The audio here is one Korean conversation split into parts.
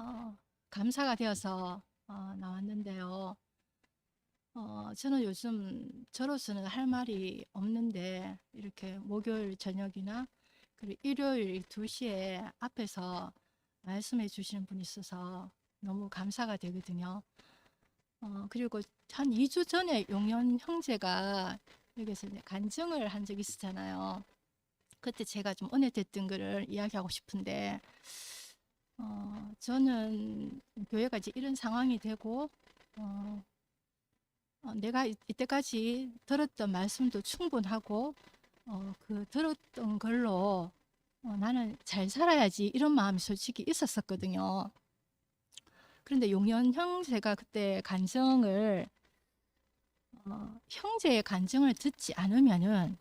어, 감사가 되어서 어, 나왔는데요. 어, 저는 요즘 저로서는 할 말이 없는데 이렇게 목요일 저녁이나 그리고 일요일 2시에 앞에서 말씀해 주시는 분이 있어서 너무 감사가 되거든요. 어, 그리고 한 2주 전에 용현 형제가 여기서 간증을 한 적이 있었잖아요. 그때 제가 좀 은혜 됐던 거를 이야기하고 싶은데 어, 저는 교회가 이제 이런 상황이 되고 어, 어, 내가 이- 이때까지 들었던 말씀도 충분하고 어, 그 들었던 걸로 어, 나는 잘 살아야지 이런 마음이 솔직히 있었었거든요. 그런데 용현 형제가 그때 간증을 어, 형제의 간증을 듣지 않으면은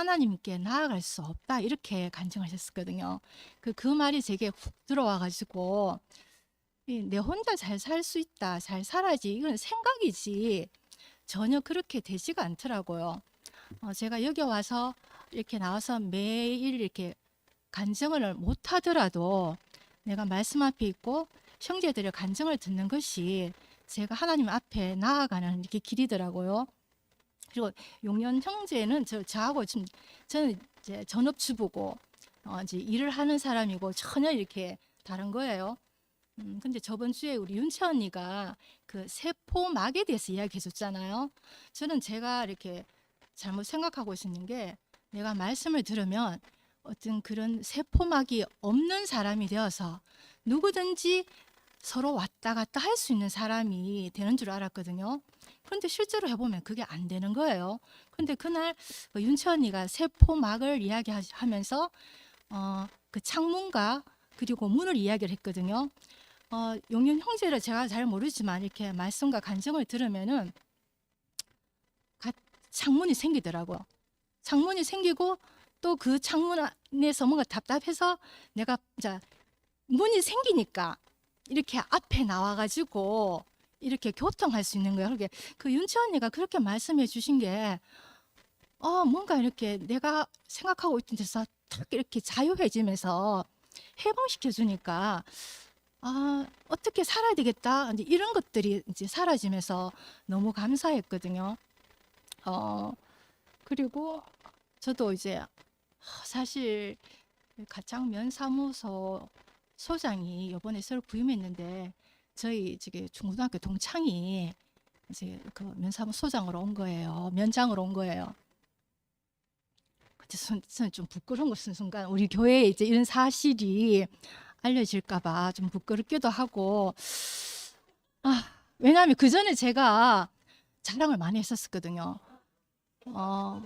하나님께 나아갈 수 없다 이렇게 간증을 했었거든요. 그, 그 말이 제게 훅 들어와 가지고 이내 혼자 잘 살 수 있다, 잘 살아야지 이건 생각이지 전혀 그렇게 되지가 않더라고요. 어, 제가 여기 와서 이렇게 나와서 매일 이렇게 간증을 못 하더라도 내가 말씀 앞에 있고 형제들의 간증을 듣는 것이 제가 하나님 앞에 나아가는 이렇게 길이더라고요. 그리고 용연 형제는 저 저하고 지금 저는 이제 전업주부고 어, 이제 일을 하는 사람이고 전혀 이렇게 다른 거예요. 음, 근데 저번 주에 우리 윤채 언니가 그 세포막에 대해서 이야기해 줬잖아요. 저는 제가 이렇게 잘못 생각하고 있는 게 내가 말씀을 들으면 어떤 그런 세포막이 없는 사람이 되어서 누구든지 서로 왔다 갔다 할 수 있는 사람이 되는 줄 알았거든요. 그런데 실제로 해보면 그게 안 되는 거예요. 근데 그날 그 윤채 언니가 세포막을 이야기하면서 어, 그 창문과 그리고 문을 이야기를 했거든요. 어, 용현 형제를 제가 잘 모르지만 이렇게 말씀과 간증을 들으면은 가- 창문이 생기더라고요. 창문이 생기고 또 그 창문 안에서 뭔가 답답해서 내가 자 문이 생기니까 이렇게 앞에 나와가지고 이렇게 교통할 수 있는 거예요. 그 윤채 언니가 그렇게 말씀해 주신 게 어, 뭔가 이렇게 내가 생각하고 있던 데서 탁 이렇게 자유해지면서 해방시켜 주니까 아, 어떻게 살아야 되겠다. 이제 이런 것들이 이제 사라지면서 너무 감사했거든요. 어, 그리고 저도 이제 사실 가창 면 사무소 소장이 이번에 새로 부임했는데 저희 저기 중고등학교 동창이 이제 그 면사무 소장으로 온 거예요. 면장으로 온 거예요. 그때 좀 부끄러운 것은 순간 우리 교회에 이제 이런 사실이 알려질까봐 좀 부끄럽기도 하고 아 왜냐하면 그 전에 제가 자랑을 많이 했었거든요. 어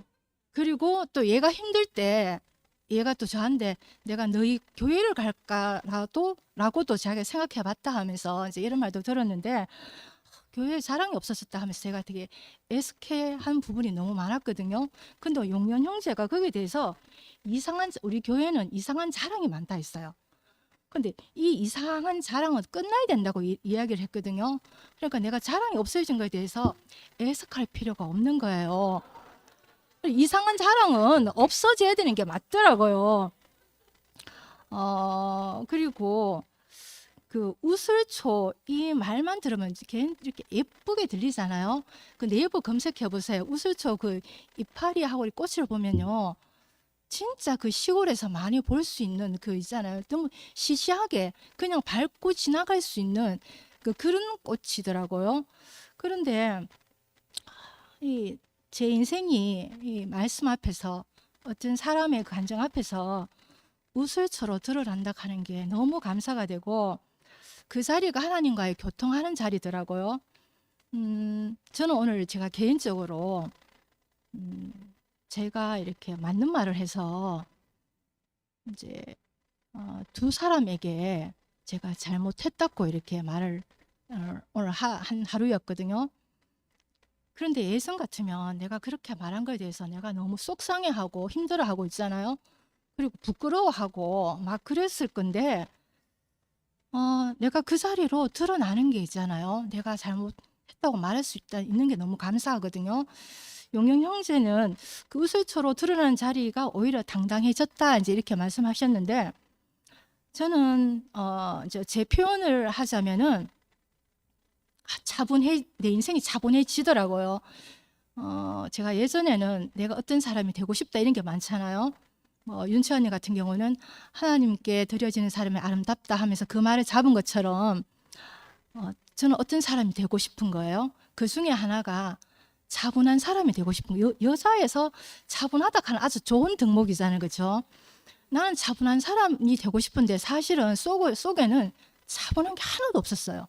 그리고 또 얘가 힘들 때 얘가 또 저한테 내가 너희 교회를 갈까라도 라고도 자기가 생각해봤다 하면서 이제 이런 말도 들었는데 교회에 자랑이 없었었다 하면서 제가 되게 애석해한 부분이 너무 많았거든요. 근데 용연 형제가 거기에 대해서 이상한 우리 교회는 이상한 자랑이 많다 했어요. 근데 이 이상한 자랑은 끝나야 된다고 이, 이야기를 했거든요. 그러니까 내가 자랑이 없어진 거에 대해서 애석할 필요가 없는 거예요. 이상한 자랑은 없어져야 되는 게 맞더라고요. 어, 그리고 그 우슬초 이 말만 들으면 걔 이렇게 예쁘게 들리잖아요. 그 네이버 검색해 보세요. 우슬초 그 이파리하고 이 꽃을 보면요. 진짜 그 시골에서 많이 볼 수 있는 그 있잖아요. 너무 시시하게 그냥 밟고 지나갈 수 있는 그 그런 꽃이더라고요. 그런데 이 제 인생이 이 말씀 앞에서 어떤 사람의 그 간정 앞에서 우슬초로 드러난다 하는 게 너무 감사가 되고 그 자리가 하나님과의 교통하는 자리더라고요. 음, 저는 오늘 제가 개인적으로 음, 제가 이렇게 맞는 말을 해서 이제 어, 두 사람에게 제가 잘못했다고 이렇게 말을 어, 오늘 하, 한 하루였거든요. 그런데 예전 같으면 내가 그렇게 말한 거에 대해서 내가 너무 속상해하고 힘들어하고 있잖아요. 그리고 부끄러워하고 막 그랬을 건데 어, 내가 그 자리로 드러나는 게 있잖아요. 내가 잘못했다고 말할 수 있다 있는 게 너무 감사하거든요. 용영 형제는 그 우슬초로 드러나는 자리가 오히려 당당해졌다 이제 이렇게 말씀하셨는데 저는 어, 이제 제 표현을 하자면은 아, 차분해 내 인생이 차분해지더라고요. 어, 제가 예전에는 내가 어떤 사람이 되고 싶다 이런 게 많잖아요. 뭐 윤채 언니 같은 경우는 하나님께 드려지는 사람이 아름답다 하면서 그 말을 잡은 것처럼 어, 저는 어떤 사람이 되고 싶은 거예요. 그 중에 하나가 차분한 사람이 되고 싶은 거. 여, 여자에서 차분하다 하는 아주 좋은 덕목이잖아요. 그렇죠? 나는 차분한 사람이 되고 싶은데 사실은 속, 속에는 차분한 게 하나도 없었어요.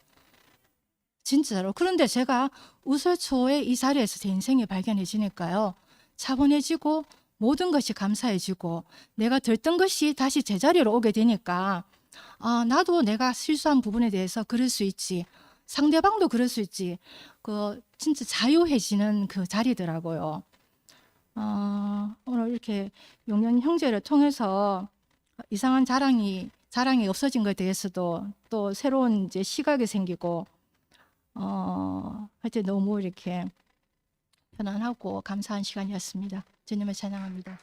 진짜로. 그런데 제가 우설초에 이 자리에서 제 인생이 발견해지니까요. 차분해지고 모든 것이 감사해지고 내가 들던 것이 다시 제자리로 오게 되니까 아, 나도 내가 실수한 부분에 대해서 그럴 수 있지. 상대방도 그럴 수 있지. 그 진짜 자유해지는 그 자리더라고요. 어, 오늘 이렇게 용연 형제를 통해서 이상한 자랑이 자랑이 없어진 것에 대해서도 또 새로운 이제 시각이 생기고 어, 하여튼 너무 이렇게 편안하고 감사한 시간이었습니다. 주님을 찬양합니다.